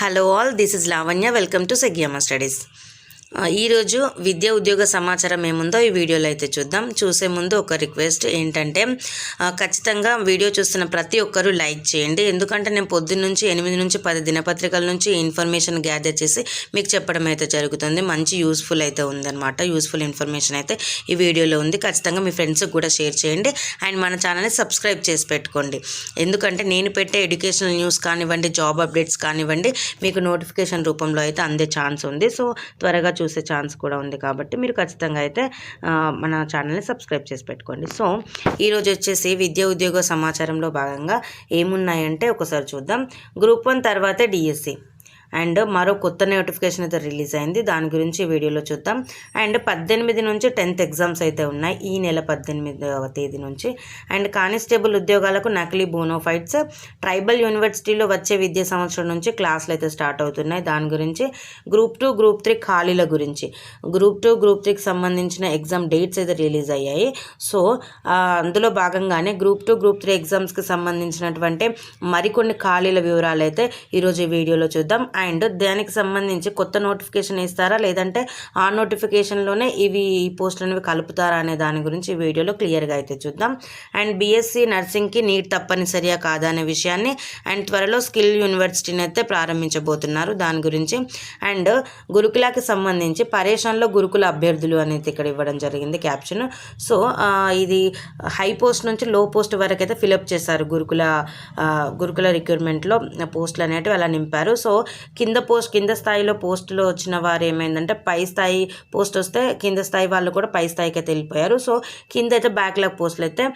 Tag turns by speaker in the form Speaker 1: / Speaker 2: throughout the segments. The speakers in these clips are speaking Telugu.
Speaker 1: Hello all, this is Lavanya. Welcome to Sagyama Studies. ఈరోజు విద్య ఉద్యోగ సమాచారం ఏముందో ఈ వీడియోలో అయితే చూద్దాం. చూసే ముందు ఒక రిక్వెస్ట్ ఏంటంటే ఖచ్చితంగా వీడియో చూస్తున్న ప్రతి ఒక్కరూ లైక్ చేయండి. ఎందుకంటే నేను పొద్దున్న నుంచి ఎనిమిది నుంచి పది దినపత్రికల నుంచి ఇన్ఫర్మేషన్ గ్యాదర్ చేసి మీకు చెప్పడం అయితే జరుగుతుంది. మంచి యూస్ఫుల్ అయితే ఉందన్నమాట. యూస్ఫుల్ ఇన్ఫర్మేషన్ అయితే ఈ వీడియోలో ఉంది. ఖచ్చితంగా మీ ఫ్రెండ్స్కి కూడా షేర్ చేయండి. అండ్ మన ఛానల్ని సబ్స్క్రైబ్ చేసి పెట్టుకోండి. ఎందుకంటే నేను పెట్టే ఎడ్యుకేషనల్ న్యూస్ కానివ్వండి జాబ్ అప్డేట్స్ కానివ్వండి మీకు నోటిఫికేషన్ రూపంలో అయితే అందే ఛాన్స్ ఉంది. సో త్వరగా చూసే ఛాన్స్ కూడా ఉంది కాబట్టి మీరు ఖచ్చితంగా అయితే మన ఛానల్ని సబ్స్క్రైబ్ చేసి పెట్టుకోండి. సో ఈరోజు వచ్చేసి విద్యా ఉద్యోగ సమాచారంలో భాగంగా ఏమున్నాయంటే ఒకసారి చూద్దాం. గ్రూప్ వన్ తర్వాతే డిఎస్సి. అండ్ మరో కొత్త నోటిఫికేషన్ అయితే రిలీజ్ అయింది. దాని గురించి వీడియోలో చూద్దాం. అండ్ పద్దెనిమిది నుంచి టెన్త్ ఎగ్జామ్స్ అయితే ఉన్నాయి ఈ నెల పద్దెనిమిదవ తేదీ నుంచి. అండ్ కానిస్టేబుల్ ఉద్యోగాలకు నకిలీ బోనోఫైట్స్ ట్రైబల్ యూనివర్సిటీలో వచ్చే విద్యా సంవత్సరం నుంచి క్లాసులు అయితే స్టార్ట్ అవుతున్నాయి. దాని గురించి గ్రూప్ టూ గ్రూప్ త్రీ ఖాళీల గురించి. గ్రూప్ టూ గ్రూప్ త్రీకి సంబంధించిన ఎగ్జామ్ డేట్స్ అయితే రిలీజ్ అయ్యాయి. సో అందులో భాగంగానే గ్రూప్ టూ గ్రూప్ త్రీ ఎగ్జామ్స్కి సంబంధించినటువంటి మరికొన్ని ఖాళీల వివరాలు అయితే ఈరోజు ఈ వీడియోలో చూద్దాం. అండ్ దానికి సంబంధించి కొత్త నోటిఫికేషన్ ఇస్తారా? లేదంటే ఆ నోటిఫికేషన్లోనే ఇవి ఈ పోస్టులు అనేవి కలుపుతారా అనే దాని గురించి ఈ వీడియోలో క్లియర్గా అయితే చూద్దాం. అండ్ బీఎస్సీ నర్సింగ్కి నీట్ తప్పనిసరిగా కాదా అనే విషయాన్ని అండ్ త్వరలో స్కిల్ యూనివర్సిటీని అయితే ప్రారంభించబోతున్నారు దాని గురించి. అండ్ గురుకులకి సంబంధించి పరేషన్లో గురుకుల అభ్యర్థులు అనేది ఇక్కడ ఇవ్వడం జరిగింది క్యాప్షన్. సో ఇది హై పోస్ట్ నుంచి లో పోస్ట్ వరకు అయితే ఫిలప్ చేశారు గురుకుల గురుకుల రిక్రూట్మెంట్లో పోస్టులు అనేటివి అలా నింపారు. సో కింద పోస్ట్ కింద స్థాయిలో పోస్టులు వచ్చిన వారు ఏమైందంటే పై స్థాయి పోస్ట్ వస్తే కింద స్థాయి వాళ్ళు కూడా పై స్థాయికి అయితే వెళ్ళిపోయారు. సో కింద అయితే బ్యాక్లాగ్ పోస్టులు అయితే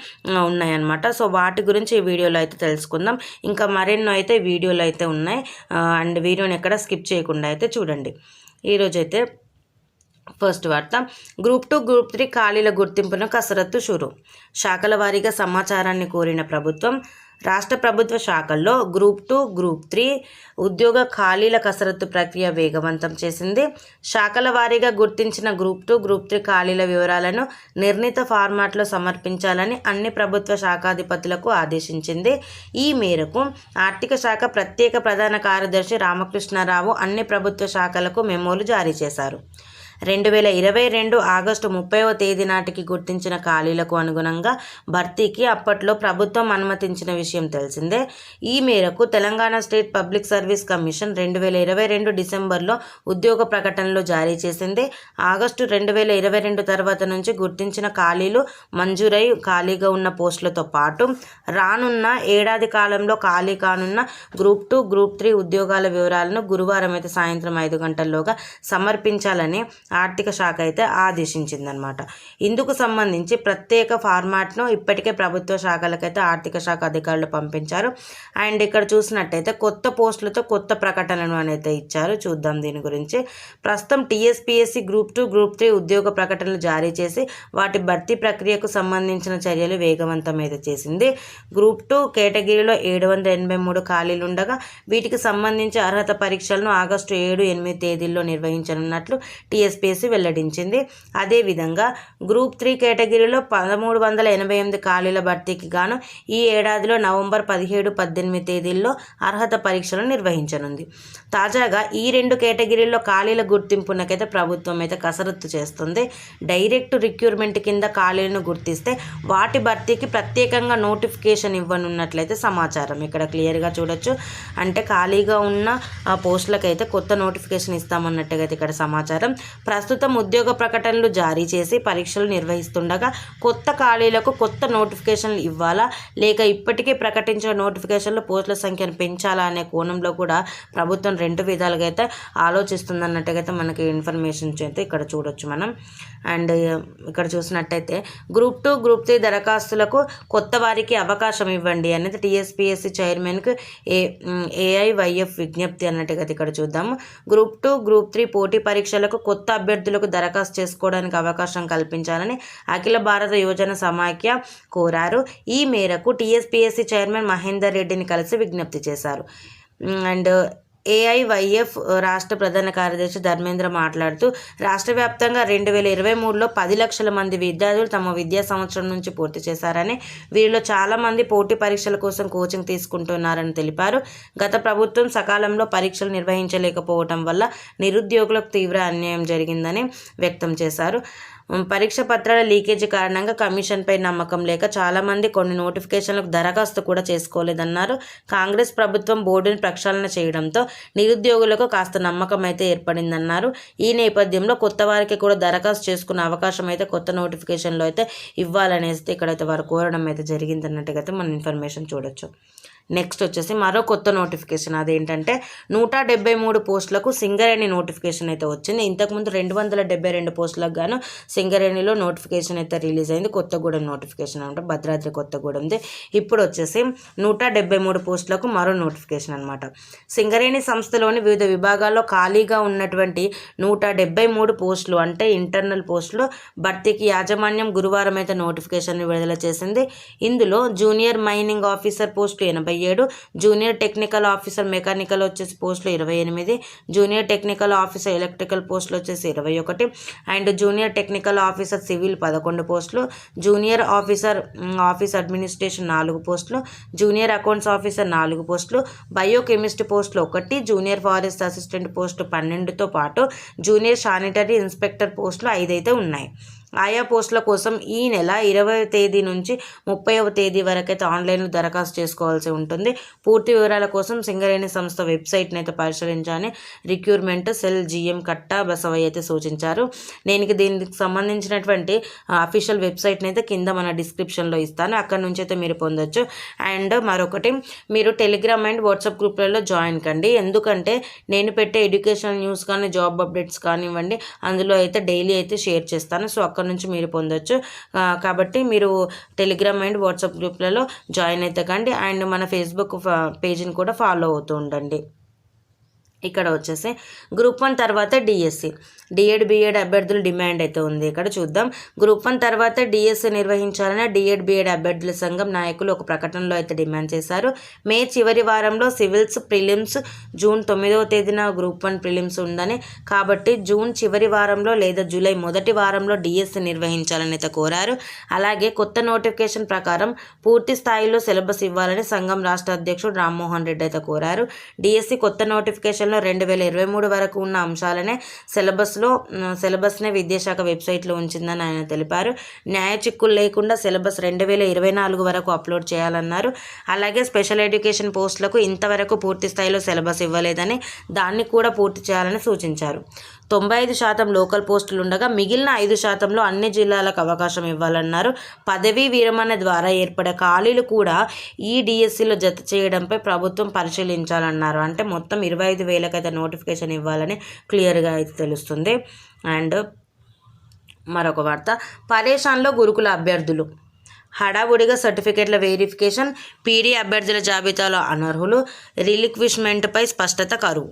Speaker 1: ఉన్నాయన్నమాట. సో వాటి గురించి ఈ వీడియోలో అయితే తెలుసుకుందాం. ఇంకా మరెన్నో అయితే వీడియోలు అయితే ఉన్నాయి. అండ్ వీడియోని ఎక్కడ స్కిప్ చేయకుండా అయితే చూడండి. ఈరోజు అయితే ఫస్ట్ వార్త. గ్రూప్ టూ గ్రూప్ త్రీ ఖాళీల గుర్తింపును కసరత్తు షురు. శాఖల వారీగా సమాచారాన్ని కోరిన ప్రభుత్వం రాష్ట్ర ప్రభుత్వ శాఖల్లో గ్రూప్ టూ గ్రూప్ త్రీ ఉద్యోగ ఖాళీల కసరత్తు ప్రక్రియ వేగవంతం చేసింది. శాఖల వారీగా గుర్తించిన గ్రూప్ టూ గ్రూప్ త్రీ ఖాళీల వివరాలను నిర్ణీత ఫార్మాట్లో సమర్పించాలని అన్ని ప్రభుత్వ శాఖాధిపతులకు ఆదేశించింది. ఈ మేరకు ఆర్థిక శాఖ ప్రత్యేక ప్రధాన కార్యదర్శి రామకృష్ణారావు అన్ని ప్రభుత్వ శాఖలకు మెమోలు జారీ చేశారు. రెండు వేల ఇరవై రెండు ఆగస్టు ముప్పైవ తేదీ నాటికి గుర్తించిన ఖాళీలకు అనుగుణంగా భర్తీకి అప్పట్లో ప్రభుత్వం అనుమతించిన విషయం తెలిసిందే. ఈ మేరకు Telangana state public service commission రెండు వేల ఇరవై రెండు డిసెంబర్లో ఉద్యోగ ప్రకటనలు జారీ చేసింది. ఆగస్టు రెండు వేల ఇరవై రెండు తర్వాత నుంచి గుర్తించిన ఖాళీలు మంజూరై ఖాళీగా ఉన్న పోస్టులతో పాటు రానున్న ఏడాది కాలంలో ఖాళీ కానున్న గ్రూప్ టూ గ్రూప్ త్రీ ఉద్యోగాల వివరాలను గురువారం అయితే సాయంత్రం ఐదు గంటల్లోగా సమర్పించాలని ఆర్థిక శాఖ అయితే ఆదేశించిందనమాట. ఇందుకు సంబంధించి ప్రత్యేక ఫార్మాట్ను ఇప్పటికే ప్రభుత్వ శాఖలకైతే ఆర్థిక శాఖ అధికారులు పంపించారు. అండ్ ఇక్కడ చూసినట్టయితే కొత్త పోస్టులతో కొత్త ప్రకటనలు అనేది ఇచ్చారు. చూద్దాం దీని గురించి. ప్రస్తుతం TSPSC group two group three ఉద్యోగ ప్రకటనలు జారీ చేసి వాటి భర్తీ ప్రక్రియకు సంబంధించిన చర్యలు వేగవంతం అయితే చేసింది. గ్రూప్ టూ కేటగిరీలో ఏడు వందల ఎనభై మూడు ఖాళీలు ఉండగా వీటికి సంబంధించి అర్హత పరీక్షలను ఆగస్టు ఏడు ఎనిమిది తేదీల్లో నిర్వహించనున్నట్లు టీఎస్పీఎస్సీ వెల్లడించింది. అదేవిధంగా గ్రూప్ త్రీ కేటగిరీలో పదమూడు వందల ఎనభై ఎనిమిది ఖాళీల భర్తీకి గాను ఈ ఏడాదిలో నవంబర్ పదిహేడు పద్దెనిమిది తేదీల్లో అర్హత పరీక్షలు నిర్వహించనుంది. తాజాగా ఈ రెండు కేటగిరీల్లో ఖాళీల గుర్తింపునకైతే ప్రభుత్వం అయితే కసరత్తు చేస్తుంది. డైరెక్ట్ రిక్రూట్మెంట్ కింద ఖాళీలను గుర్తిస్తే వాటి భర్తీకి ప్రత్యేకంగా నోటిఫికేషన్ ఇవ్వనున్నట్లయితే సమాచారం. ఇక్కడ క్లియర్గా చూడొచ్చు. అంటే ఖాళీగా ఉన్న పోస్టులకైతే కొత్త నోటిఫికేషన్ ఇస్తామన్నట్టుగా అయితే ఇక్కడ సమాచారం. ప్రస్తుతం ఉద్యోగ ప్రకటనలు జారీ చేసి పరీక్షలు నిర్వహిస్తుండగా కొత్త ఖాళీలకు కొత్త నోటిఫికేషన్లు ఇవ్వాలా? లేక ఇప్పటికే ప్రకటించిన నోటిఫికేషన్లు పోస్టుల సంఖ్యను పెంచాలా అనే కోణంలో కూడా ప్రభుత్వం రెండు విధాలుగా అయితే ఆలోచిస్తుందన్నట్టుగా అయితే మనకి ఇన్ఫర్మేషన్ అయితే ఇక్కడ చూడొచ్చు మనం. అండ్ ఇక్కడ చూసినట్టయితే గ్రూప్ టూ గ్రూప్ త్రీ దరఖాస్తులకు కొత్త వారికి అవకాశం ఇవ్వండి అనేది టీఎస్పీఎస్సీ చైర్మన్కి ఏ ఏఐవైఎఫ్ విజ్ఞప్తి అన్నట్టుగా అయితే ఇక్కడ చూద్దాము. గ్రూప్ టూ గ్రూప్ త్రీ పోటీ పరీక్షలకు కొత్త అభ్యర్థులకు దరఖాస్తు చేసుకోవడానికి అవకాశం కల్పించాలని అఖిల భారత యువజన సమాఖ్య కోరారు. ఈ మేరకు టీఎస్పీఎస్సీ చైర్మన్ మహేందర్ రెడ్డిని కలిసి విజ్ఞప్తి చేశారు. అండ్ ఏఐవైఎఫ్ రాష్ట్ర ప్రధాన కార్యదర్శి ధర్మేంద్ర మాట్లాడుతూ రాష్ట్ర వ్యాప్తంగా రెండు వేల ఇరవై మూడులో పది లక్షల మంది విద్యార్థులు తమ విద్యా సంవత్సరం నుంచి పూర్తి చేశారని వీరిలో చాలామంది పోటీ పరీక్షల కోసం కోచింగ్ తీసుకుంటున్నారని తెలిపారు. గత ప్రభుత్వం సకాలంలో పరీక్షలు నిర్వహించలేకపోవటం వల్ల నిరుద్యోగులకు తీవ్ర అన్యాయం జరిగిందని వ్యక్తం చేశారు. పరీక్ష పత్రాల లీకేజీ కారణంగా కమిషన్పై నమ్మకం లేక చాలామంది కొన్ని నోటిఫికేషన్లకు దరఖాస్తు కూడా చేసుకోలేదన్నారు. కాంగ్రెస్ ప్రభుత్వం బోర్డుని ప్రక్షాళన చేయడంతో నిరుద్యోగులకు కాస్త నమ్మకం అయితే ఏర్పడిందన్నారు. ఈ నేపథ్యంలో కొత్త వారికి కూడా దరఖాస్తు చేసుకునే అవకాశం అయితే కొత్త నోటిఫికేషన్లో అయితే ఇవ్వాలనేసి ఇక్కడైతే వారు కోరడం అయితే జరిగిందన్నట్టుగా అయితే మనం ఇన్ఫర్మేషన్ చూడొచ్చు. నెక్స్ట్ వచ్చేసి మరో కొత్త నోటిఫికేషన్ అదేంటంటే నూట డెబ్బై మూడు పోస్టులకు సింగరేణి నోటిఫికేషన్ అయితే వచ్చింది. ఇంతకుముందు రెండు వందల డెబ్బై రెండు పోస్టులకు గాను సింగరేణిలో నోటిఫికేషన్ అయితే రిలీజ్ అయింది. కొత్తగూడెం నోటిఫికేషన్ అనమాట. భద్రాద్రి కొత్తగూడెంది. ఇప్పుడు వచ్చేసి నూట డెబ్బై మూడు పోస్టులకు మరో నోటిఫికేషన్ అనమాట. సింగరేణి సంస్థలోని వివిధ విభాగాల్లో ఖాళీగా ఉన్నటువంటి నూట డెబ్బై మూడు పోస్టులు అంటే ఇంటర్నల్ పోస్టులు భర్తీకి యాజమాన్యం గురువారం అయితే నోటిఫికేషన్ విడుదల చేసింది. ఇందులో జూనియర్ మైనింగ్ ఆఫీసర్ పోస్టు ఎనభై ఏడు. జూనియర్ టెక్నికల్ ఆఫీసర్ మెకానికల్ వచ్చేసి పోస్టులు ఇరవై ఎనిమిది. జూనియర్ టెక్నికల్ ఆఫీసర్ ఎలక్ట్రికల్ పోస్టులు వచ్చేసి ఇరవై ఒకటి. And junior technical officer civil పదకొండు పోస్టులు. జూనియర్ ఆఫీసర్ ఆఫీస్ అడ్మినిస్ట్రేషన్ నాలుగు పోస్టులు. జూనియర్ అకౌంట్స్ ఆఫీసర్ నాలుగు పోస్టులు. బయోకెమిస్ట్రీ పోస్టులు ఒకటి. జూనియర్ ఫారెస్ట్ అసిస్టెంట్ పోస్టు పన్నెండుతో పాటు జూనియర్ శానిటరీ ఇన్స్పెక్టర్ పోస్టులు ఐదైతే ఉన్నాయి. ఆయా పోస్టుల కోసం ఈ నెల ఇరవై తేదీ నుంచి ముప్పైవ తేదీ వరకైతే ఆన్లైన్లో దరఖాస్తు చేసుకోవాల్సి ఉంటుంది. పూర్తి వివరాల కోసం సింగరేణి సంస్థ వెబ్సైట్ని అయితే పరిశీలించాలని recruitment cell GM Katta Basavaiah అయితే సూచించారు. నేను దీనికి సంబంధించినటువంటి అఫీషియల్ వెబ్సైట్ని అయితే కింద మన డిస్క్రిప్షన్లో ఇస్తాను. అక్కడ నుంచి అయితే మీరు పొందొచ్చు. అండ్ మరొకటి మీరు టెలిగ్రామ్ అండ్ వాట్సాప్ గ్రూప్లలో జాయిన్ కండి. ఎందుకంటే నేను పెట్టే ఎడ్యుకేషన్ న్యూస్ కానీ జాబ్ అప్డేట్స్ కానివ్వండి అందులో అయితే డైలీ అయితే షేర్ చేస్తాను. సో అక్కడ నుంచి మీరు పొందొచ్చు. కాబట్టి మీరు టెలిగ్రామ్ అండ్ వాట్సాప్ గ్రూప్లలో జాయిన్ అయితే కండి. అండ్ మన ఫేస్బుక్ పేజ్ని కూడా ఫాలో అవుతూ ఉండండి. ఇక్కడ వచ్చేసి గ్రూప్ వన్ తర్వాత డిఎస్సి. డిఎడ్ బిఎడ్ అభ్యర్థుల డిమాండ్ అయితే ఉంది. ఇక్కడ చూద్దాం. గ్రూప్ వన్ తర్వాత డిఎస్సి నిర్వహించాలని డిఎడ్ బిఎడ్ అభ్యర్థుల సంఘం నాయకులు ఒక ప్రకటనలో అయితే డిమాండ్ చేశారు. మే చివరి వారంలో సివిల్స్ ప్రిలిమ్స్ జూన్ తొమ్మిదవ తేదీన గ్రూప్ వన్ ప్రిలిమ్స్ ఉందని. కాబట్టి జూన్ చివరి వారంలో లేదా జూలై మొదటి వారంలో డిఎస్సి నిర్వహించాలని అయితే కోరారు. అలాగే కొత్త నోటిఫికేషన్ ప్రకారం పూర్తి స్థాయిలో సిలబస్ ఇవ్వాలని సంఘం రాష్ట్ర అధ్యక్షుడు రామ్మోహన్ రెడ్డి అయితే కోరారు. డిఎస్సి కొత్త నోటిఫికేషన్ నోటిఫికేషన్లో రెండు వేల ఇరవై మూడు వరకు ఉన్న అంశాలనే సిలబస్లో సిలబస్నే విద్యాశాఖ వెబ్సైట్లో ఉంచిందని ఆయన తెలిపారు. న్యాయ చిక్కులు లేకుండా సిలబస్ రెండు వేల ఇరవై నాలుగు వరకు అప్లోడ్ చేయాలన్నారు. అలాగే స్పెషల్ ఎడ్యుకేషన్ పోస్టులకు ఇంతవరకు పూర్తి స్థాయిలో సిలబస్ ఇవ్వలేదని దాన్ని కూడా పూర్తి చేయాలని సూచించారు. తొంభై ఐదు శాతం లోకల్ పోస్టులు ఉండగా మిగిలిన ఐదు శాతంలో అన్ని జిల్లాలకు అవకాశం ఇవ్వాలన్నారు. పదవీ విరమణ ద్వారా ఏర్పడే ఖాళీలు కూడా ఈ డిఎస్సిలో జత చేయడంపై ప్రభుత్వం పరిశీలించాలన్నారు. అంటే మొత్తం ఇరవై ఐదు వేలకైతే నోటిఫికేషన్ ఇవ్వాలని క్లియర్గా అయితే తెలుస్తుంది. అండ్ మరొక వార్త. పరేషాన్లో గురుకుల అభ్యర్థులు. హడావుడిగా సర్టిఫికేట్ల వెరిఫికేషన్ పీడీ అభ్యర్థుల జాబితాలో అనర్హులు రిలిక్విష్మెంట్పై స్పష్టత కరువు.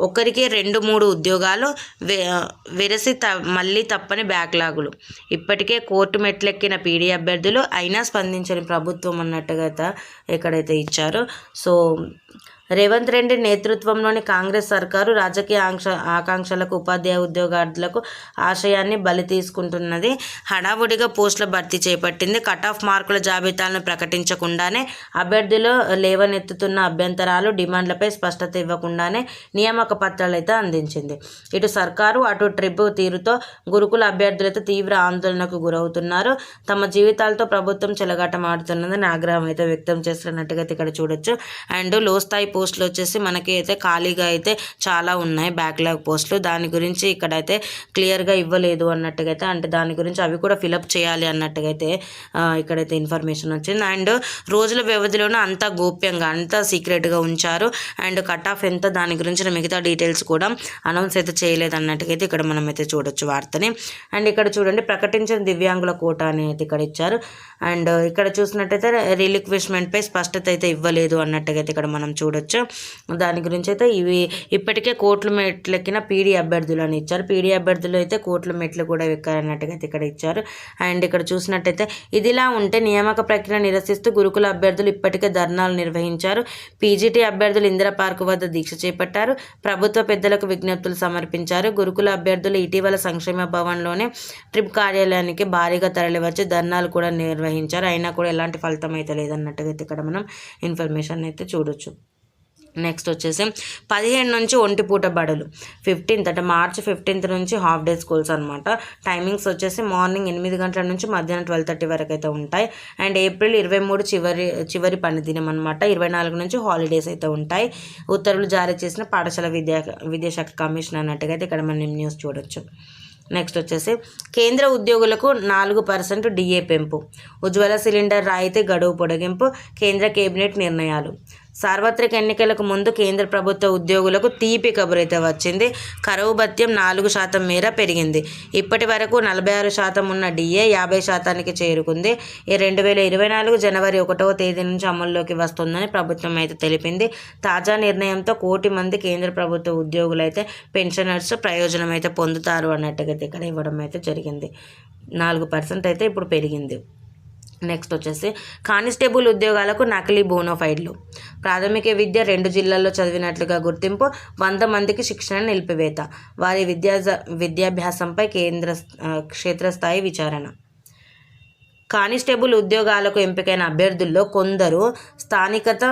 Speaker 1: ఒకరికి రెండు మూడు ఉద్యోగాలు విరసి వెరసి త మళ్ళీ తప్పని బ్యాక్లాగులు. ఇప్పటికే కోర్టు మెట్లెక్కిన పీడీ అభ్యర్థులు అయినా స్పందించని ప్రభుత్వం అన్నట్టుగా ఎక్కడైతే ఇచ్చారో. సో రేవంత్ రెడ్డి నేతృత్వంలోని కాంగ్రెస్ సర్కారు రాజకీయ ఆంక్ష ఆకాంక్షలకు ఉపాధ్యాయ ఉద్యోగార్థులకు ఆశయాన్ని బలి తీసుకుంటున్నది. హడావుడిగా పోస్టుల భర్తీ చేపట్టింది. కట్ ఆఫ్ మార్కుల జాబితాలను ప్రకటించకుండానే అభ్యర్థులు లేవనెత్తుతున్న అభ్యంతరాలు డిమాండ్లపై స్పష్టత ఇవ్వకుండానే నియామక పత్రాలు అయితే అందించింది. ఇటు సర్కారు అటు ట్రిప్ తీరుతో గురుకుల అభ్యర్థులతో తీవ్ర ఆందోళనకు గురవుతున్నారు. తమ జీవితాలతో ప్రభుత్వం చెలగాటమాడుతున్నదని ఆగ్రహం అయితే వ్యక్తం చేస్తున్నట్టుగా ఇక్కడ చూడొచ్చు. అండ్లో స్థాయి పోస్టులు వచ్చేసి మనకి అయితే ఖాళీగా అయితే చాలా ఉన్నాయి బ్యాక్లాగ్ పోస్టులు. దాని గురించి ఇక్కడైతే క్లియర్గా ఇవ్వలేదు అన్నట్టుగా అయితే అంటే దాని గురించి అవి కూడా ఫిలప్ చేయాలి అన్నట్టుగా అయితే ఇక్కడైతే ఇన్ఫర్మేషన్ వచ్చింది. అండ్ రోజుల వ్యవధిలోనే అంతా గోప్యంగా అంతా సీక్రెట్గా ఉంచారు. అండ్ కట్ ఆఫ్ ఎంత దాని గురించిన మిగతా డీటెయిల్స్ కూడా అనౌన్స్ అయితే చేయలేదు అన్నట్టుగా అయితే ఇక్కడ మనం అయితే చూడొచ్చు వార్తని. అండ్ ఇక్కడ చూడండి ప్రకటించిన దివ్యాంగుల కోట అని అయితే ఇక్కడ ఇచ్చారు. అండ్ ఇక్కడ చూసినట్టయితే రిలిక్విష్మెంట్పై స్పష్టత అయితే ఇవ్వలేదు అన్నట్టుగా అయితే ఇక్కడ మనం చూడొచ్చు. చూడొచ్చు దాని గురించి అయితే ఇవి ఇప్పటికే కోట్ల మెట్లెక్కిన పీడీ అభ్యర్థులు అని ఇచ్చారు. పీడీ అభ్యర్థులు అయితే కోట్ల మెట్లు కూడా ఎక్కారన్నట్టుగా అయితే ఇక్కడ ఇచ్చారు. అండ్ ఇక్కడ చూసినట్టయితే ఇదిలా ఉంటే నియామక ప్రక్రియ నిరసిస్తూ గురుకుల అభ్యర్థులు ఇప్పటికే ధర్నాలు నిర్వహించారు. పీజీటీ అభ్యర్థులు ఇందిరా పార్కు వద్ద దీక్ష చేపట్టారు. ప్రభుత్వ పెద్దలకు విజ్ఞప్తులు సమర్పించారు. గురుకుల అభ్యర్థులు ఇటీవల సంక్షేమ భవన్లోనే ట్రిప్ కార్యాలయానికి భారీగా తరలివచ్చి ధర్నాలు కూడా నిర్వహించారు. అయినా కూడా ఎలాంటి ఫలితం అయితే లేదన్నట్టుగా అయితే ఇక్కడ మనం ఇన్ఫర్మేషన్ అయితే చూడొచ్చు. నెక్స్ట్ వచ్చేసి పదిహేను నుంచి ఒంటి పూట బడులు. ఫిఫ్టీన్త్ అంటే మార్చి ఫిఫ్టీన్త్ నుంచి హాఫ్ డే స్కూల్స్ అనమాట టైమింగ్స్ వచ్చేసి మార్నింగ్ ఎనిమిది గంటల నుంచి మధ్యాహ్నం ట్వెల్వ్ థర్టీ వరకు అయితే ఉంటాయి. అండ్ ఏప్రిల్ ఇరవై మూడు చివరి చివరి పని దినం అనమాట ఇరవై నాలుగు నుంచి హాలిడేస్ అయితే ఉంటాయి. ఉత్తర్వులు జారీ చేసిన పాఠశాల విద్యా విద్యాశాఖ కమిషన్ అన్నట్టుగా అయితే ఇక్కడ మనం న్యూస్ చూడొచ్చు. నెక్స్ట్ వచ్చేసి కేంద్ర ఉద్యోగులకు నాలుగు పర్సెంట్ డిఏ పెంపు. ఉజ్వల సిలిండర్ రాయితీ గడువు పొడిగింపు కేంద్ర కేబినెట్ నిర్ణయాలు. సార్వత్రిక ఎన్నికలకు ముందు కేంద్ర ప్రభుత్వ ఉద్యోగులకు తీపి కబురైతే వచ్చింది. కరువు భత్యం నాలుగు శాతం మేర పెరిగింది. ఇప్పటి వరకు నలభై ఆరు శాతం ఉన్న డిఏ యాభై శాతానికి చేరుకుంది. ఈ రెండు వేల ఇరవై నాలుగు జనవరి ఒకటవ తేదీ నుంచి అమల్లోకి వస్తుందని ప్రభుత్వం అయితే తెలిపింది. తాజా నిర్ణయంతో కోటి మంది కేంద్ర ప్రభుత్వ ఉద్యోగులైతే పెన్షనర్స్ ప్రయోజనం అయితే పొందుతారు అన్నట్టుగా అయితే ఇక్కడ ఇవ్వడం అయితే జరిగింది. నాలుగు పర్సెంట్ అయితే ఇప్పుడు పెరిగింది. నెక్స్ట్ వచ్చేసి కానిస్టేబుల్ ఉద్యోగాలకు నకిలీ బోనోఫైడ్లు ప్రాథమిక విద్య రెండు జిల్లాల్లో చదివినట్లుగా గుర్తింపు వంద మందికి శిక్షణ నిలిపివేత. వారి విద్యా విద్యాభ్యాసంపై కేంద్ర క్షేత్రస్థాయి విచారణ. కానిస్టేబుల్ ఉద్యోగాలకు ఎంపికైన అభ్యర్థుల్లో కొందరు స్థానికత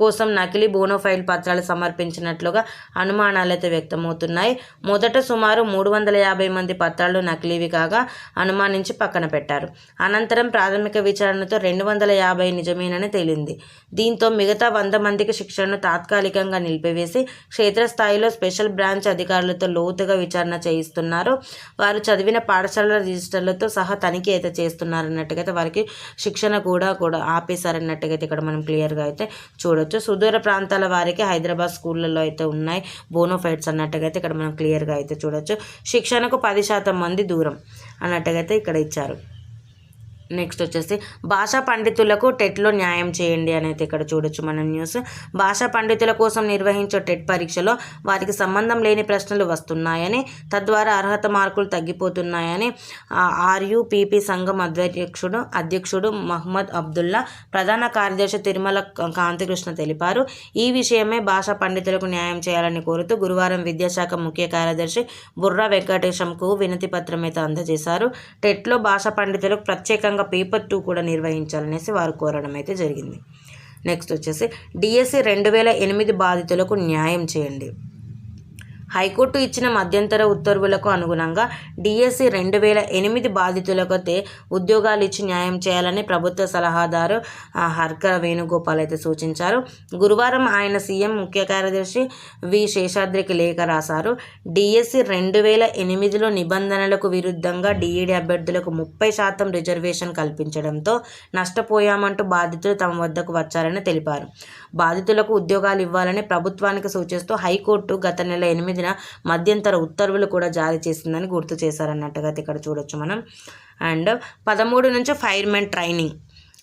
Speaker 1: కోసం నకిలీ బోనోఫైల్ పత్రాలు సమర్పించినట్లుగా అనుమానాలైతే వ్యక్తమవుతున్నాయి. మొదట సుమారు మూడు వందల యాభై మంది పత్రాలు నకిలీవి కాగా అనుమానించి పక్కన పెట్టారు. అనంతరం ప్రాథమిక విచారణతో రెండు వందల యాభై నిజమేనని తేలింది. దీంతో మిగతా వంద మందికి శిక్షణను తాత్కాలికంగా నిలిపివేసి క్షేత్రస్థాయిలో స్పెషల్ బ్రాంచ్ అధికారులతో లోతుగా విచారణ చేయిస్తున్నారు. వారు చదివిన పాఠశాలల రిజిస్టర్లతో సహా తనిఖీ అయితే చేస్తున్నారన్నట్టుగా అయితే వారికి శిక్షణ కూడా కూడా ఆపేశారన్నట్టుగా అయితే ఇక్కడ మనం క్లియర్గా అయితే చూడొచ్చు. సుదూర ప్రాంతాల వారికి హైదరాబాద్ స్కూళ్ళల్లో అయితే ఉన్నాయి. బోనోఫైట్స్ అన్నట్టుగా అయితే ఇక్కడ మనం క్లియర్గా అయితే చూడొచ్చు. శిక్షణకు పది శాతం మంది దూరం అన్నట్టుగా అయితే ఇక్కడ ఇచ్చారు. నెక్స్ట్ వచ్చేసి భాషా పండితులకు టెట్లో న్యాయం చేయండి అనేది ఇక్కడ చూడొచ్చు మనం న్యూస్. భాషా పండితుల కోసం నిర్వహించే టెట్ పరీక్షలో వారికి సంబంధం లేని ప్రశ్నలు వస్తున్నాయని తద్వారా అర్హత మార్కులు తగ్గిపోతున్నాయని ఆర్యుపిపి సంఘం అధ్యక్షుడు అధ్యక్షుడు మహమ్మద్ అబ్దుల్లా ప్రధాన కార్యదర్శి తిరుమల కాంతికృష్ణ తెలిపారు. ఈ విషయమే భాషా పండితులకు న్యాయం చేయాలని కోరుతూ గురువారం విద్యాశాఖ ముఖ్య కార్యదర్శి బుర్రా వెంకటేశంకు వినతి పత్రం అయితే అందజేశారు. టెట్లో భాషా పండితులకు ప్రత్యేకంగా పేపర్ టూ కూడా నిర్వహించాలనేసి వారు కోరడం అయితే జరిగింది. నెక్స్ట్ వచ్చేసి డిఎస్సి రెండు వేల ఎనిమిది బాధితులకు న్యాయం చేయండి. హైకోర్టు ఇచ్చిన మధ్యంతర ఉత్తర్వులకు అనుగుణంగా డిఎస్సి రెండు వేల ఎనిమిది బాధితులకైతే ఉద్యోగాలు ఇచ్చి న్యాయం చేయాలని ప్రభుత్వ సలహాదారు హర్క వేణుగోపాల్ అయితే సూచించారు. గురువారం ఆయన సీఎం ముఖ్య కార్యదర్శి వి. శేషాద్రికి లేఖ రాశారు. డిఎస్సి రెండు వేల ఎనిమిదిలో నిబంధనలకు విరుద్ధంగా డిఈడి అభ్యర్థులకు ముప్పై శాతం రిజర్వేషన్ కల్పించడంతో నష్టపోయామంటూ బాధితులు తమ వద్దకు వచ్చారని తెలిపారు. బాధితులకు ఉద్యోగాలు ఇవ్వాలని ప్రభుత్వానికి సూచిస్తూ హైకోర్టు గత నెల ఎనిమిదిన మధ్యంతర ఉత్తర్వులు కూడా జారీ చేసిందని గుర్తు చేశారన్నట్టుగా అయితే ఇక్కడ చూడొచ్చు మనం. అండ్ పదమూడు నుంచి ఫైర్మెన్ ట్రైనింగ్.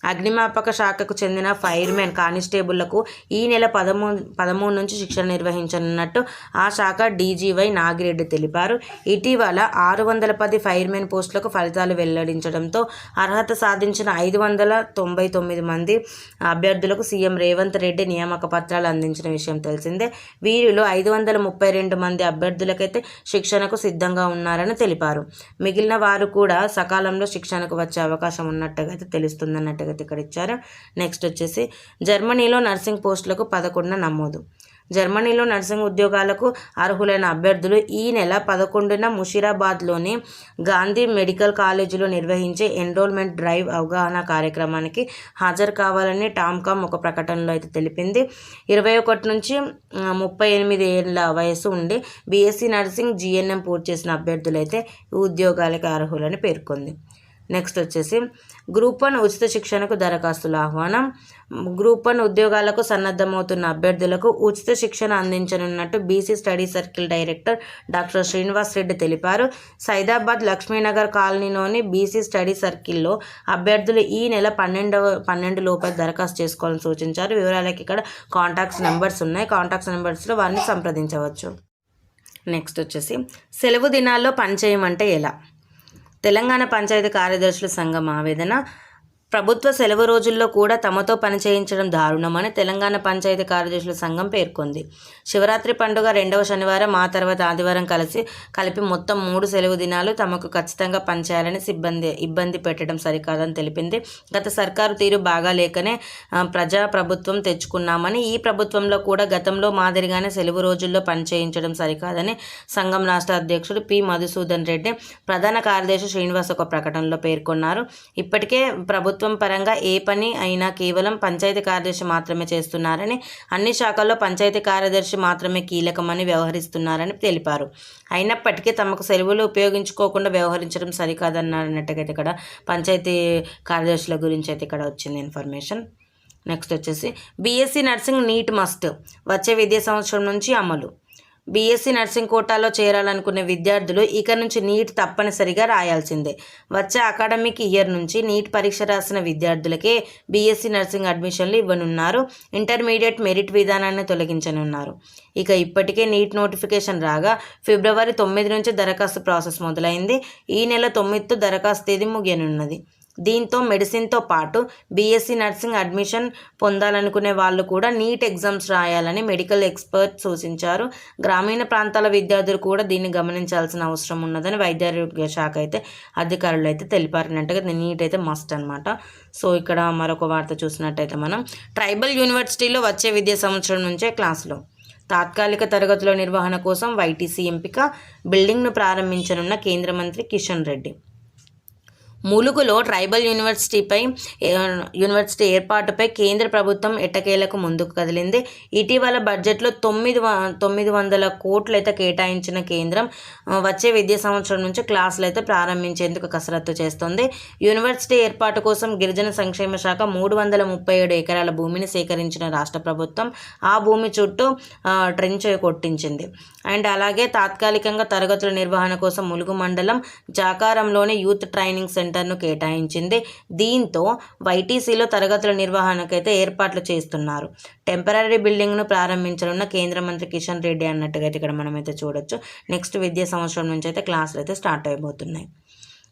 Speaker 1: అగ్నిమాపక శాఖకు చెందిన ఫైర్మెన్ కానిస్టేబుళ్ళకు ఈ నెల పదమూడు పదమూడు నుంచి శిక్షణ నిర్వహించనున్నట్టు ఆ శాఖ డీజీవై నాగిరెడ్డి తెలిపారు. ఇటీవల ఆరు వందల పది ఫైర్మెన్ పోస్టులకు ఫలితాలు వెల్లడించడంతో అర్హత సాధించిన ఐదు వందల తొంభై తొమ్మిది మంది అభ్యర్థులకు సీఎం రేవంత్ రెడ్డి నియామక పత్రాలు అందించిన విషయం తెలిసిందే. వీరిలో ఐదు వందల ముప్పై రెండు మంది అభ్యర్థులకైతే శిక్షణకు సిద్ధంగా ఉన్నారని తెలిపారు. మిగిలిన వారు కూడా సకాలంలో శిక్షణకు వచ్చే అవకాశం ఉన్నట్టుగా అయితే తెలుస్తుందన్నట్టుగా తరగతి ఇక్కడ ఇచ్చారు. నెక్స్ట్ వచ్చేసి జర్మనీలో నర్సింగ్ పోస్టులకు పదకొండున నమోదు. జర్మనీలో నర్సింగ్ ఉద్యోగాలకు అర్హులైన అభ్యర్థులు ఈ నెల పదకొండున ముషీరాబాద్లోని గాంధీ మెడికల్ కాలేజీలో నిర్వహించే ఎన్రోల్మెంట్ డ్రైవ్ అవగాహన కార్యక్రమానికి హాజరు కావాలని టామ్కామ్ ఒక ప్రకటనలో అయితే తెలిపింది. ఇరవై ఒకటి నుంచి ముప్పై ఎనిమిది ఏళ్ళ వయసు ఉండి బీఎస్సీ నర్సింగ్ జీఎన్ఎం పూర్తి చేసిన అభ్యర్థులైతే ఈ ఉద్యోగాలకు అర్హులని పేర్కొంది. నెక్స్ట్ వచ్చేసి గ్రూప్ వన్ ఉచిత శిక్షణకు దరఖాస్తుల ఆహ్వానం. గ్రూప్ వన్ ఉద్యోగాలకు సన్నద్ధమవుతున్న అభ్యర్థులకు ఉచిత శిక్షణ అందించనున్నట్టు BC study circle director doctor Srinivas Reddy తెలిపారు. సైదాబాద్ లక్ష్మీనగర్ కాలనీలోని బీసీ స్టడీ సర్కిల్లో అభ్యర్థులు ఈ నెల పన్నెండవ పన్నెండు లోపల దరఖాస్తు చేసుకోవాలని సూచించారు. వివరాలకి ఇక్కడ కాంటాక్ట్స్ నెంబర్స్ ఉన్నాయి. కాంటాక్ట్స్ నెంబర్స్లో వారిని సంప్రదించవచ్చు. నెక్స్ట్ వచ్చేసి సెలవు దినాల్లో పనిచేయమంటే ఎలా? తెలంగాణ పంచాయతీ కార్యదర్శుల సంఘం ఆవేదన. ప్రభుత్వ సెలవు రోజుల్లో కూడా తమతో పనిచేయించడం దారుణమని తెలంగాణ పంచాయతీ కార్యదర్శుల సంఘం పేర్కొంది. శివరాత్రి పండుగ రెండవ శనివారం ఆ తర్వాత ఆదివారం కలిసి కలిపి మొత్తం మూడు సెలవు దినాలు తమకు ఖచ్చితంగా పనిచేయాలని సిబ్బంది ఇబ్బంది పెట్టడం సరికాదని తెలిపింది. గత సర్కారు తీరు బాగా లేకనే ప్రజా ప్రభుత్వం తెచ్చుకున్నామని ఈ ప్రభుత్వంలో కూడా గతంలో మాదిరిగానే సెలవు రోజుల్లో పనిచేయించడం సరికాదని సంఘం రాష్ట్ర అధ్యక్షుడు పి. మధుసూదన్ రెడ్డి ప్రధాన కార్యదర్శి శ్రీనివాస్ ఒక ప్రకటనలో పేర్కొన్నారు. ఇప్పటికే ప్రభుత్వం పరంగా ఏ పని అయినా కేవలం పంచాయతీ కార్యదర్శి మాత్రమే చేస్తున్నారని అన్ని శాఖల్లో పంచాయతీ కార్యదర్శి మాత్రమే కీలకమని వ్యవహరిస్తున్నారని తెలిపారు. అయినప్పటికీ తమకు సెలవులు ఉపయోగించుకోకుండా వ్యవహరించడం సరికాదన్నట్టుగా అయితే ఇక్కడ పంచాయతీ కార్యదర్శుల గురించి అయితే ఇక్కడ వచ్చింది ఇన్ఫర్మేషన్. నెక్స్ట్ వచ్చేసి బీఎస్సీ నర్సింగ్ నీట్ మస్ట్ వచ్చే విద్యా సంవత్సరం నుంచి అమలు. బీఎస్సీ నర్సింగ్ కోటాలో చేరాలనుకునే విద్యార్థులు ఇక నుంచి నీట్ తప్పనిసరిగా రాయాల్సిందే. వచ్చే అకాడమిక్ ఇయర్ నుంచి నీట్ పరీక్ష రాసిన విద్యార్థులకే బీఎస్సీ నర్సింగ్ అడ్మిషన్లు ఇవ్వనున్నారు. ఇంటర్మీడియట్ మెరిట్ విధానాన్ని తొలగించనున్నారు. ఇక ఇప్పటికే నీట్ నోటిఫికేషన్ రాగా ఫిబ్రవరి తొమ్మిది నుంచి దరఖాస్తు ప్రాసెస్ మొదలైంది. ఈ నెల తొమ్మిదితో దరఖాస్తు తేదీ ముగియనున్నది. దీంతో మెడిసిన్తో పాటు బీఎస్సీ నర్సింగ్ అడ్మిషన్ పొందాలనుకునే వాళ్ళు కూడా నీట్ ఎగ్జామ్స్ రాయాలని మెడికల్ ఎక్స్పర్ట్ సూచించారు. గ్రామీణ ప్రాంతాల విద్యార్థులు కూడా దీన్ని గమనించాల్సిన అవసరం ఉన్నదని వైద్యారోగ్య శాఖ అయితే అధికారులు అయితే తెలిపారన్నట్టుగా నీట్ అయితే మస్ట్ అనమాట సో ఇక్కడ మరొక వార్త చూసినట్టయితే మనం ట్రైబల్ యూనివర్సిటీలో వచ్చే విద్యా సంవత్సరం నుంచే క్లాసులో. తాత్కాలిక తరగతుల నిర్వహణ కోసం వైటీసీ ఎంపిక బిల్డింగ్ను ప్రారంభించనున్న కేంద్ర మంత్రి కిషన్ రెడ్డి. ములుగులో ట్రైబల్ యూనివర్సిటీపై యూనివర్సిటీ ఏర్పాటుపై కేంద్ర ప్రభుత్వం ఎట్టకేలకు ముందుకు కదిలింది. ఇటీవల బడ్జెట్లో తొమ్మిది వ- తొమ్మిది వందల కోట్లు అయితే కేటాయించిన కేంద్రం వచ్చే విద్యా సంవత్సరం నుంచి క్లాసులు అయితే ప్రారంభించేందుకు కసరత్తు చేస్తోంది. యూనివర్సిటీ ఏర్పాటు కోసం గిరిజన సంక్షేమ శాఖ మూడు వందల ముప్పై ఏడు ఎకరాల భూమిని సేకరించిన రాష్ట్ర ప్రభుత్వం ఆ భూమి చుట్టూ ట్రెంచ్ కొట్టించింది. అండ్ అలాగే తాత్కాలికంగా తరగతుల నిర్వహణ కోసం ములుగు మండలం జాకారంలోని యూత్ ట్రైనింగ్ సెంటర్ సెంటర్ను కేటాయించింది. దీంతో వైటీసీలో తరగతుల నిర్వహణకైతే ఏర్పాట్లు చేస్తున్నారు. టెంపరీ బిల్డింగ్ను ప్రారంభించనున్న కేంద్ర మంత్రి కిషన్ రెడ్డి అన్నట్టుగా అయితే ఇక్కడ మనమైతే చూడొచ్చు. నెక్స్ట్ విద్యా సంవత్సరం నుంచి అయితే క్లాసులు అయితే స్టార్ట్ అయిపోతున్నాయి.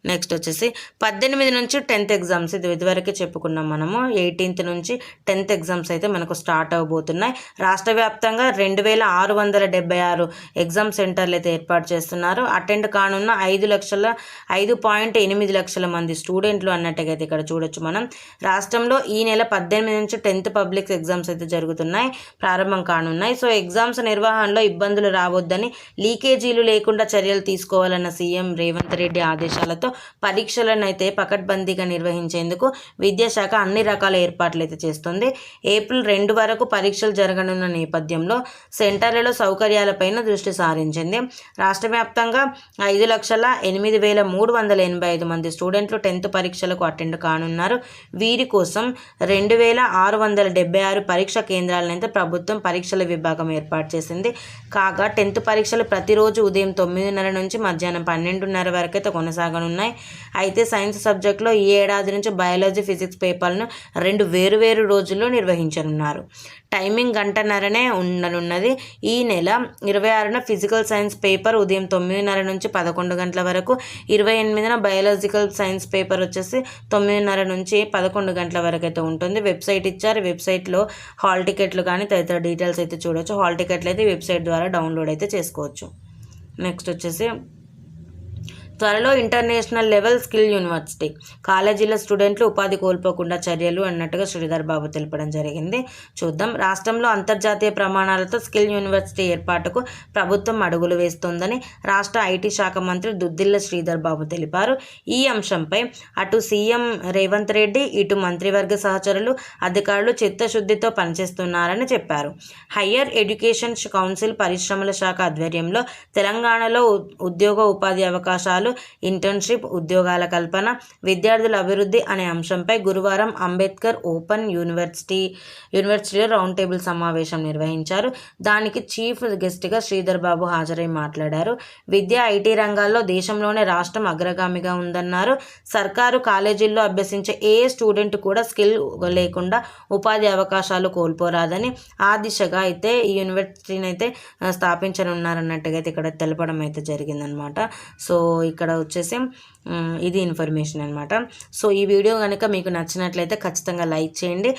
Speaker 1: నెక్స్ట్ వచ్చేసి పద్దెనిమిది నుంచి టెన్త్ ఎగ్జామ్స్ ఇది ఇదివరకే చెప్పుకున్నాం మనము. ఎయిటీన్త్ నుంచి టెన్త్ ఎగ్జామ్స్ అయితే మనకు స్టార్ట్ అవబోతున్నాయి. రాష్ట్ర వ్యాప్తంగా రెండు వేల ఆరు వందల డెబ్బై ఆరు ఎగ్జామ్ సెంటర్లు అయితే ఏర్పాటు చేస్తున్నారు. అటెండ్ కానున్న ఐదు లక్షల ఐదు పాయింట్ ఎనిమిది లక్షల మంది స్టూడెంట్లు అన్నట్టుగా అయితే ఇక్కడ చూడొచ్చు మనం. రాష్ట్రంలో ఈ నెల పద్దెనిమిది నుంచి టెన్త్ పబ్లిక్ ఎగ్జామ్స్ అయితే జరుగుతున్నాయి. ప్రారంభం కానున్నాయి. సో ఎగ్జామ్స్ నిర్వహణలో ఇబ్బందులు రావద్దని లీకేజీలు లేకుండా చర్యలు తీసుకోవాలన్న సీఎం రేవంత్ రెడ్డి ఆదేశాలతో పరీక్షలను అయితే పకడ్బందీగా నిర్వహించేందుకు విద్యాశాఖ అన్ని రకాల ఏర్పాట్లు అయితే చేస్తుంది. ఏప్రిల్ రెండు వరకు పరీక్షలు జరగనున్న నేపథ్యంలో సెంటర్లలో సౌకర్యాలపైన దృష్టి సారించింది. రాష్ట్ర వ్యాప్తంగా ఐదు లక్షల ఎనిమిది వేల మూడు వందల ఎనభై ఐదు మంది స్టూడెంట్లు టెన్త్ పరీక్షలకు అటెండ్ కానున్నారు. వీరి కోసం రెండు వేల ఆరు వందల డెబ్బై ఆరు పరీక్ష కేంద్రాలను అయితే ప్రభుత్వం పరీక్షల విభాగం ఏర్పాటు చేసింది. కాగా టెన్త్ పరీక్షలు ప్రతిరోజు ఉదయం తొమ్మిదిన్నర నుంచి మధ్యాహ్నం పన్నెండున్నర వరకు అయితే కొనసాగనున్నాయి అయితే సైన్స్ సబ్జెక్టులో ఈ ఏడాది నుంచి బయాలజీ ఫిజిక్స్ పేపర్లను రెండు వేరు వేరు రోజుల్లో నిర్వహించనున్నారు. టైమింగ్ గంటన్నరనే ఉండనున్నది. ఈ నెల ఇరవై ఆరున ఫిజికల్ సైన్స్ పేపర్ ఉదయం తొమ్మిదిన్నర నుంచి పదకొండు గంటల వరకు ఇరవై ఎనిమిదిన బయాలజికల్ సైన్స్ పేపర్ వచ్చేసి తొమ్మిదిన్నర నుంచి పదకొండు గంటల వరకు అయితే ఉంటుంది. వెబ్సైట్ ఇచ్చారు. వెబ్సైట్లో హాల్ టికెట్లు కానీ తదితర డీటెయిల్స్ అయితే చూడొచ్చు. హాల్ టికెట్లు అయితే వెబ్సైట్ ద్వారా డౌన్లోడ్ అయితే చేసుకోవచ్చు. నెక్స్ట్ వచ్చేసి త్వరలో ఇంటర్నేషనల్ లెవెల్ స్కిల్ యూనివర్సిటీ. కాలేజీల స్టూడెంట్లు ఉపాధి కోల్పోకుండా చర్యలు అన్నట్టుగా శ్రీధర్ బాబు తెలపడం జరిగింది. చూద్దాం. రాష్ట్రంలో అంతర్జాతీయ ప్రమాణాలతో స్కిల్ యూనివర్సిటీ ఏర్పాటుకు ప్రభుత్వం అడుగులు వేస్తోందని రాష్ట్ర ఐటీ శాఖ మంత్రి దుద్దిల్ల శ్రీధర్ బాబు తెలిపారు. ఈ అంశంపై అటు సీఎం రేవంత్ రెడ్డి ఇటు మంత్రివర్గ సహచరులు అధికారులు చిత్తశుద్ధితో పనిచేస్తున్నారని చెప్పారు. హయ్యర్ ఎడ్యుకేషన్ కౌన్సిల్ పరిశ్రమల శాఖ ఆధ్వర్యంలో తెలంగాణలో ఉ- ఉద్యోగ ఉపాధి అవకాశాలు అవకాశాలు ఇంటర్న్షిప్ ఉద్యోగాల కల్పన విద్యార్థుల అభివృద్ధి అనే అంశంపై గురువారం అంబేద్కర్ ఓపెన్ యూనివర్సిటీ యూనివర్సిటీలో రౌండ్ టేబుల్ సమావేశం నిర్వహించారు. దానికి చీఫ్ గెస్ట్గా శ్రీధర్ బాబు హాజరై మాట్లాడారు. విద్య ఐటీ రంగాల్లో దేశంలోనే రాష్ట్రం అగ్రగామిగా ఉందన్నారు. సర్కారు కాలేజీల్లో అభ్యసించే ఏ స్టూడెంట్ కూడా స్కిల్ లేకుండా ఉపాధి అవకాశాలు కోల్పోరాదని ఆ దిశగా అయితే ఈ యూనివర్సిటీని అయితే స్థాపించనున్నారన్నట్టుగా అయితే ఇక్కడ తెలపడం అయితే జరిగిందనమాట సో ఇక్కడ వచ్చేసి ఇది ఇన్ఫర్మేషన్ అనమాట సో ఈ వీడియో కనుక మీకు నచ్చినట్లయితే ఖచ్చితంగా లైక్ చేయండి.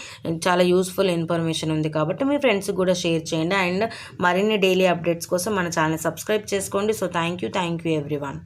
Speaker 1: చాలా యూస్ఫుల్ ఇన్ఫర్మేషన్ ఉంది కాబట్టి మీ ఫ్రెండ్స్కి కూడా షేర్ చేయండి. అండ్ మరిన్ని డైలీ అప్డేట్స్ కోసం మన ఛానల్ సబ్స్క్రైబ్ చేసుకోండి. So thank you thank you everyone.